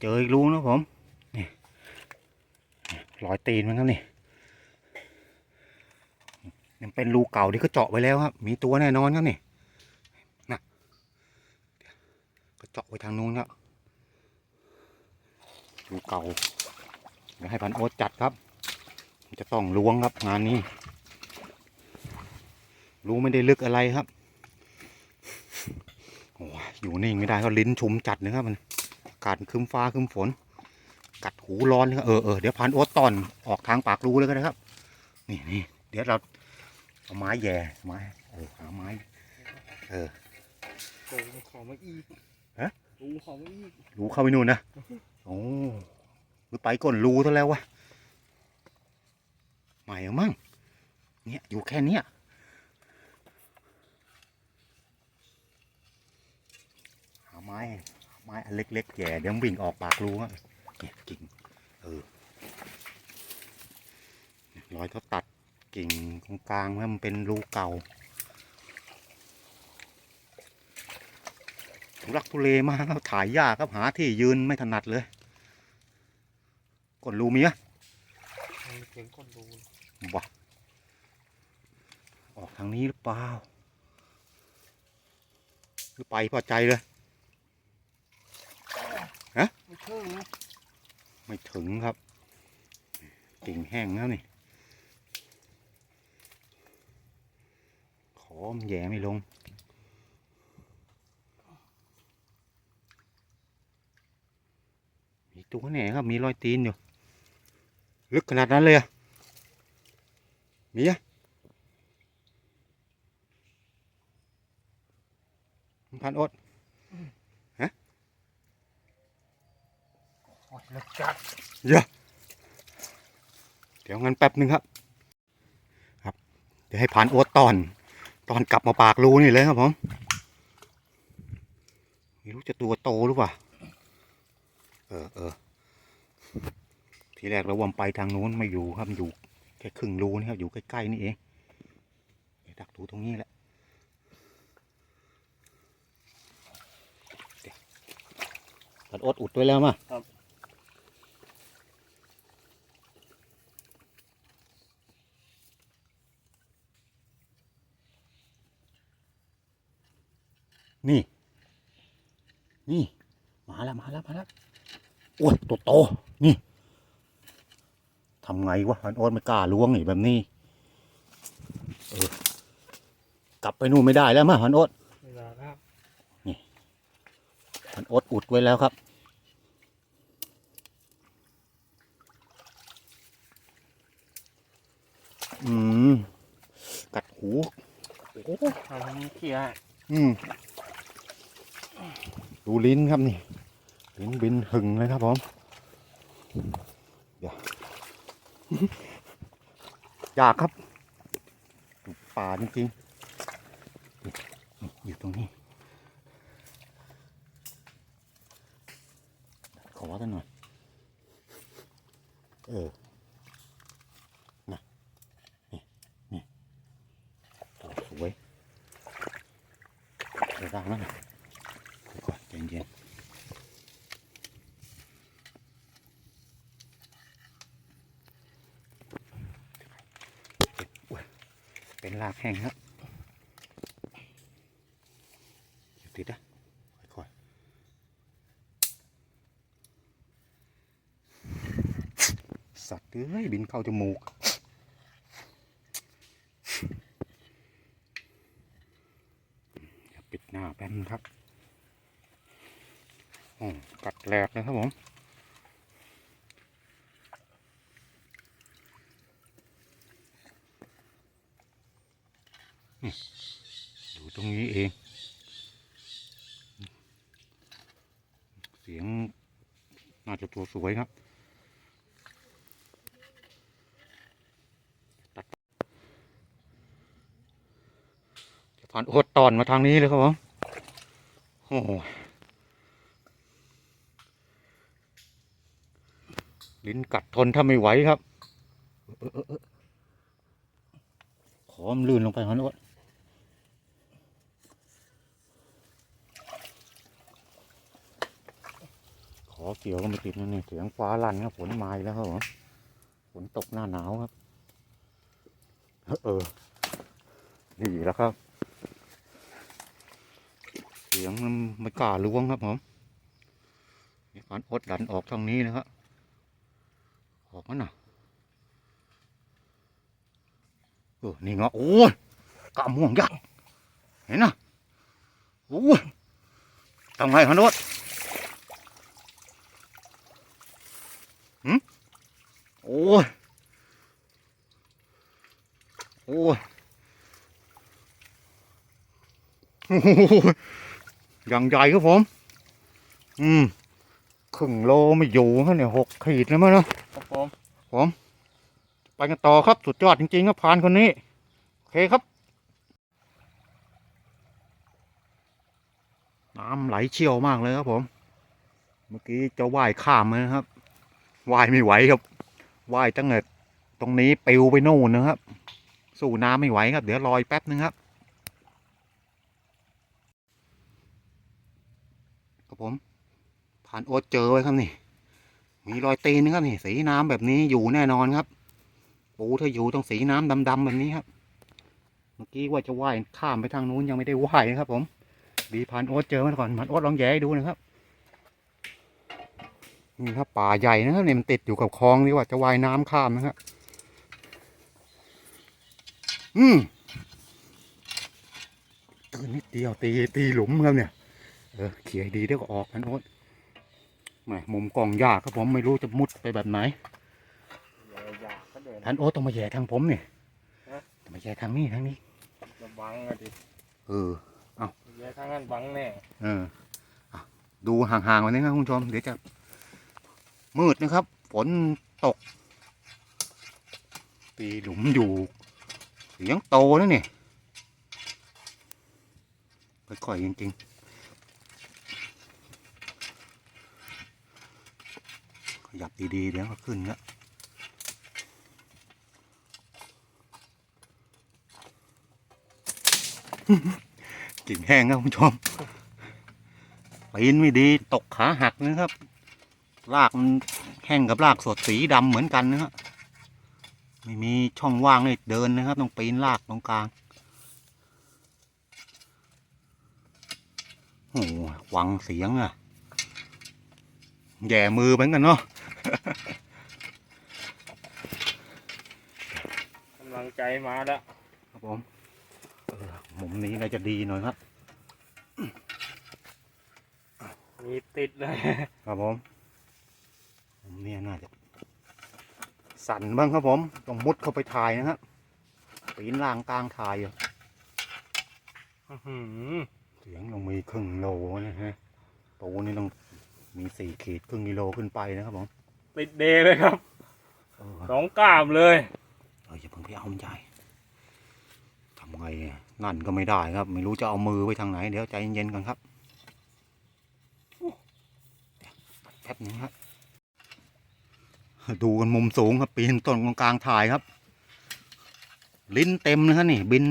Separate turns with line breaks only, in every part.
เจออีกรูนะผมนี่รอยตีนมันครับนี่ยังเป็นรูเก่าที่เขาเจาะไว้แล้วครับ มีตัวแน่นอนครับนี่นะก็เจาะไว้ทางนู้นครับรูเก่าเดี๋ยวให้พันโอ๊ตจัดครับ จะต้องล้วงครับงานนี้รู้ไม่ได้ลึกอะไรครับโอ้ยอยู่นิ่งไม่ได้เขาลิ้นชุมจัดนะครับมันากาศครึ้มฟ้าครึ้มฝน กัดหูร้อนเลยครับเออเออเดี๋ยวพันโอ๊ตตอนออกทางปากรูเลยก็ได้ครับ นี่นี่เดี๋ยวเราเอาไม้แย่ไม้เออหาไม้ เออ
โกงของมาอีก
ฮะ
ดูของมาอีก
รูเข้าไปนู่นนะโอ้หรือไปก้นรูซะแล้ววะไม่เอามั่งเนี่ยอยู่แค่เนี้ยหาไม้หา ไม้อันเล็กๆแย่เดี๋ยวมันวิ่งออกปากรูครับเนี่ยกิ่งเออร้อยเขาตัดกิ่งตรงกลางให้มันเป็นรูเก่าทุรักทุเลมากครับถ่ายยากครับหาที่ยืนไม่ถนัดเลยกดรูมีอะ
มันเสียงคนดู
วะออกทางนี้หรือเปล่าหรือไปพอใจเลย
ไม่เชื่อนะ
ไม่ถึงครับกิ่งแห้งแล้วนี่ขอมแย่ไม่ลงมีตัวแหน่ครับมีรอยตีนอยู่ ลึกขนาดนั้นเลยอะมีอะพันอด
โอ้ยลึกจัด
เดี๋ยวงั้นแป๊บหนึ่งครับ ครับ เดี๋ยวให้ผ่านโอ๊ตตอน ตอนกลับมาปากรูนี่เลยครับผมไม่รู้จะตัวโตหรือเปล่า เออเออทีแรกเราวามไปทางนู้นไม่อยู่ครับอยู่แค่ครึ่งรูนี่ครับอยู่ใกล้ๆนี่เองเดี๋ยวดักดูตรงนี้แหละเดี๋ยวตัดโอ๊ตอุดไว้แล้วมานี่ นี่ มาแล้ว มาแล้ว มาแล้ว โอ้ยตัวโตนี่ทำไงวะพันโอ๊ตไม่กล้าล้วงนี่แบบนี้เออกลับไปนู่นไม่ได้แล้วมาพันโอ๊ต
เวลาครับ
พันโอ๊ตอุดไว้แล้วครับ อืม กัดหูโอ้
เอาทำเขี่ย
อืม ดูลิ้นครับนี่ ลิ้นบินหึงเลยครับผมเดี๋ยวอยากครับป่าจริงๆอยู่ตรงนี้ขอกันหน่อย เออน่ะนี่นี่โอ้สวยเดี๋ยวดังแล้วนะก่อนเย็นๆอุ๊ย เป็นรากแห้งครับติดนะค่อยๆสัตว์เอ้ยบินเข้าจมูกปิดหน้าแป๊บนึงครับโอ้กัดแหลกเลยครับผม นี่อยู่ตรงนี้เอง เสียงน่าจะ ตัวสวยครับตัดจะผ่านโอดตอนมาทางนี้เลยครับผมโอ้โหลิ้นกัดทนถ้าไม่ไหวครับเออเออเออขอมลื่นลงไปหันโอ๊ต อเกี่ยวก็ไม่ติดนะนี่เสียงฟ้าลั่นครับฝนมาแล้วครับผมฝนตกหน้าหนาวครับ เออนี่แล้วครับ เสียงมันไม่กล้าล้วงครับผมมีการอดดันออกทางนี้นะครับออกมันนะเออนี่เงาะโอ้ยกะม่วงยักษ์เห็นนะโอ้ยทำไงฮะโนด หืมโอ้ยโอ้ยโอ้โหอย่างใหญ่ครับผม อืมครึ่งโลไม่อยู่ฮะเนี่ยหกขีดแล้วมั้งเนาะ
ครับผม
ไปกันต่อครับสุดยอดจริงๆครับพรานคนนี้ โอเคครับ น้ำไหลเชี่ยวมากเลยครับผม เมื่อกี้จะว่ายข้ามเลยนะครับ ว่ายไม่ไหวครับว่ายตั้งแต่ตรงนี้ปิวไปโน่นนะครับ สู้น้ำไม่ไหวครับ เดี๋ยวลอยแป๊บนึงครับครับผมผ่านโอ๊ตเจอไว้ครับนี่ มีรอยตีนนะครับนี่สีน้ำแบบนี้อยู่แน่นอนครับปูถ้าอยู่ต้องสีน้ำดำๆแบบนี้ครับ เมื่อกี้ว่าจะว่ายข้ามไปทางนู้นยังไม่ได้ว่ายนะครับ ผมดีพานโอ๊ตเจอมาก่อนมันโอ๊ตลองแย่ดูนะครับ นี่ครับป่าใหญ่นะครับเนี่ยมันติดอยู่กับคลองนี่ว่าจะว่ายน้ำข้ามนะครับอืมตื่นนิดเดียวตีตีหลุมครับเนี่ย เออเขี่ยให้ดีเดี๋ยวก็ออกพันโอ๊ตแหมมุมกล้องยากครับผมไม่รู้จะมุดไปแบบไหน
อย่าอยากก็เดิน
ท่านโอ๊ตต้องมาแย่ทางผมเนี่ย
ฮะ
ต้องมาแย่ทางนี้ทางนี้
ระวังอะดิ
เออ
แย่ทางนั้นบังแน่
เอออะดูห่างๆไว้นะครับคุณผู้ชมเดี๋ยวจะ มืดนะครับ ฝนตก ตีหลุมอยู่เสียงโตนะเนี่ยค่อยๆจริงๆ ขยับดีๆเดี๋ยวก็ขึ้นแล้วกิ่งแห้งครับคุณผู้ชมปีนไม่ดีตกขาหักนะครับ รากมันแห้งกับรากสดสีดำเหมือนกันนะครับไม่มีช่องว่างเลยเดินนะครับต้องปีนรากตรงกลางโอ้โหวังเสียงอะแย่มือเหมือนกันเนาะ
กำลังใจมาแล้ว
ครับผมเออมุมนี้น่าจะดีหน่อยครับ
มีติดเลย
ครับผมผม เนี่ยน่าจะสั่นบ้างครับผม ต้องมุดเข้าไปถ่ายนะครับปีนล่างกลางถ่ายอยู่
อื้อหือ
เสียงต้องมีครึ่งโลนะฮะปูนี่ต้องมีสี่ขีดครึ่งกิโลขึ้นไปนะครับผม
ติดเดย์เลยครับ
เออ
สองกล้ามเลย
เอออย่าเพิ่งไปเอามันใหญ่ทำไงอะนั่นก็ไม่ได้ครับ ไม่รู้จะเอามือไปทางไหน เดี๋ยวใจเย็นๆก่อนครับโอ้เดี๋ยวแป๊บนึงครับ ดูกันมุมสูงครับปีนต้นกลางๆถ่ายครับ ลิ้นเต็มนะครับนี่ บิน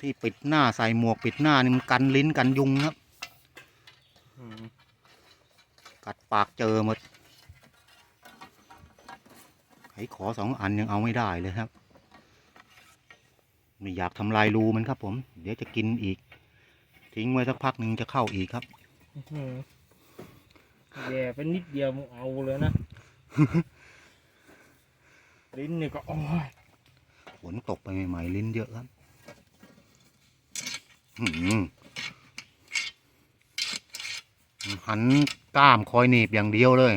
ที่ปิดหน้าใส่หมวกปิดหน้านี่มันกันลิ้นกันยุงครับกัดปากเจอหมดไอ้ขอสองอันยังเอาไม่ได้เลยครับ ไม่อยากทำลายรูมันครับ ผม เดี๋ยวจะกินอีก ทิ้งไว้สักพักหนึ่งจะเข้าอีกครับ
แย่เป็นนิดเดียวมึงเอาเลยนะ ลิ้นนี่ก็โอ้ย
ฝนตกไปใหม่ๆลิ้นเยอะครับหันกล้ามคอยหนีบอย่างเดียวเลย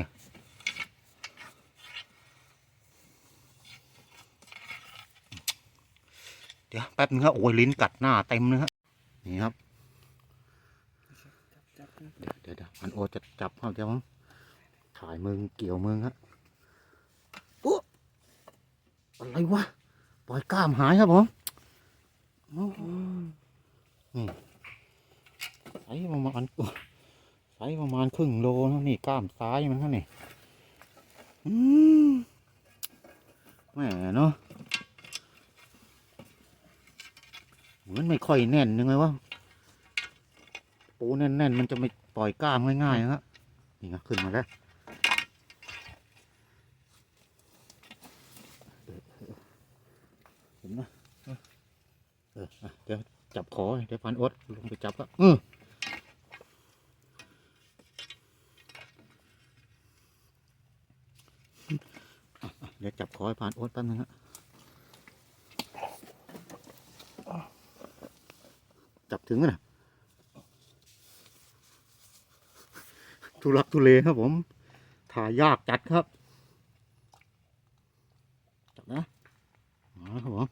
เดี๋ยวแป๊บนึงครับโอ้ยลิ้นกัดหน้าเต็มเลยครับนี่ครับ เดี๋ยวเดี๋ยวอันโอจะจับเข้าจะมั้งายมึงเกี่ยวมึงฮะโอ้อะไรวะ ปล่อยกล้ามหายครับผมโอ้โหนี่ไซส์ประมาณไซส์ประมาณครึ่งโลนะนี่กล้ามซ้ายมันนะนี่อืมแหมเนาะเหมือนไม่ค่อยแน่นยังไงวะปูแน่นๆมันจะไม่ปล่อยกล้ามง่ายๆนะครับนี่ไงขึ้นมาแล้วเออเออเห็นไหมเอออะเดี๋ยวจับคอ เดี๋ยวพันโอ๊ตลงไปจับแล้วอืออะอะเดี๋ยวจับคอให้พันโอ๊ตแป๊บนึงฮะจับถึงนะทุลักทุเลครับผม ถ่ายยากจัดครับ จับนะมาครับผม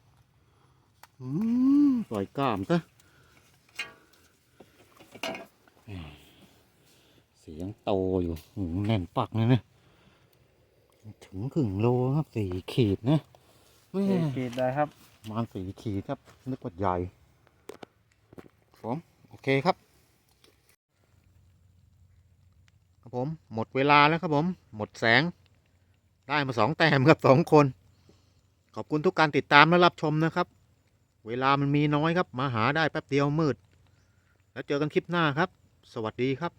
อืมปล่อยกล้ามซะ สียงโตอยู่หูแน่นปักเลยนะถึงครึ่งโลครับสี่ขีดนะแม่
เกรดได้ครับ
ประมาณสี่ขีดครับ นึกว่าใหญ่ผมโอเคครับ ครับผม หมดเวลาแล้วครับผม หมดแสง ได้มาสองแต้มครับสองคน ขอบคุณทุกการติดตามและรับชมนะครับ เวลามันมีน้อยครับ มาหาได้แป๊บเดียวมืด แล้วเจอกันคลิปหน้าครับ สวัสดีครับ